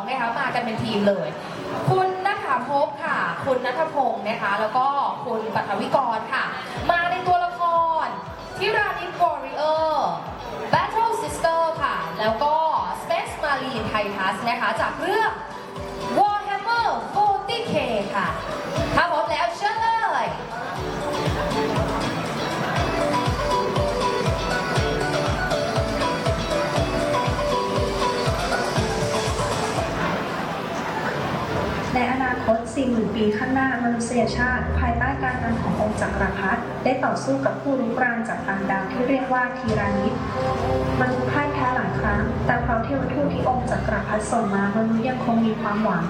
12นะคะมากันเป็นทีมเลย คุณนัทภพค่ะ คุณนัทพงศ์นะคะ แล้วก็คุณปัทวิกรค่ะ มาในตัวละครที่รานิวอริเออร์ Battle Sister ค่ะ แล้วก็ Space Marine Titus นะคะจากเรื่อง 40,000 ปีข้างหน้ามนุษยชาติ ภายใต้การนำขององค์จักรพรรดิได้ต่อสู้กับผู้รุกรานจากต่างดาวที่เรียกว่าทีรานิดมนุษย์พ่ายแพ้หลายครั้ง แต่เพราะเทวทูตที่องค์จักรพรรดิส่งมามนุษย์ยังคงมีความหวัง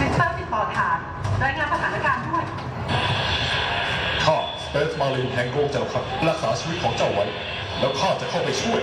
ริสตัลติดต่อฐานรายงานสถานการณ์ด้วย มาเลนแห่งโลกจักรพรรดิรักษาชีวิตของเจ้าไว้ แล้วข้าจะเข้าไปช่วย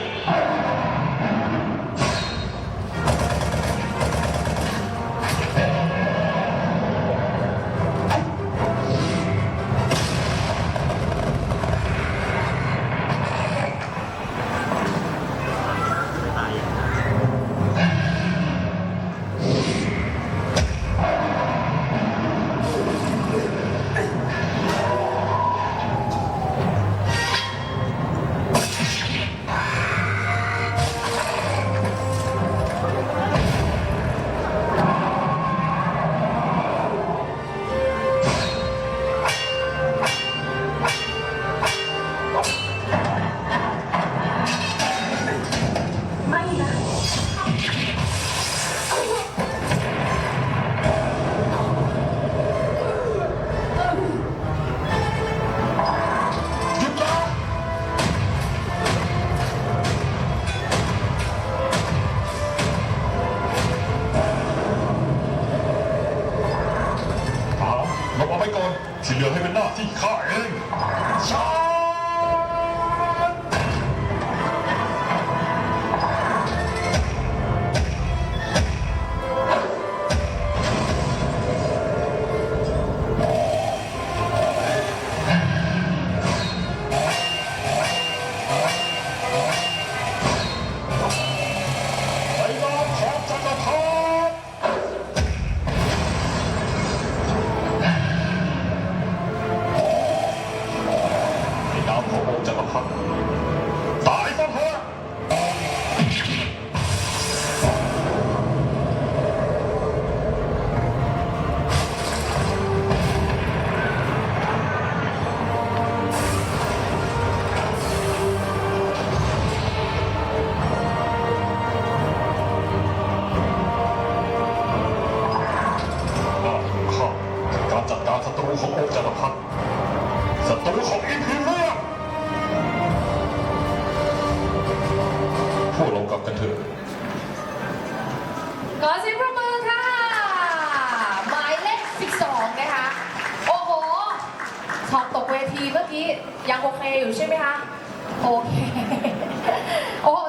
ไปก่อนที่เหลือให้เป็นหน้าที่ข้าเองชา ขององค์จักรพรรดิศัตรูของอิมพีเรียพวกเรากลับกันเถอะขอเสียงปรบมือค่ะ หมายเลข 12 นะคะ โอ้โหช็อตตกเวทีเมื่อกี้ ยังโอเคอยู่ใช่ไหมคะ โอเค โอ้โห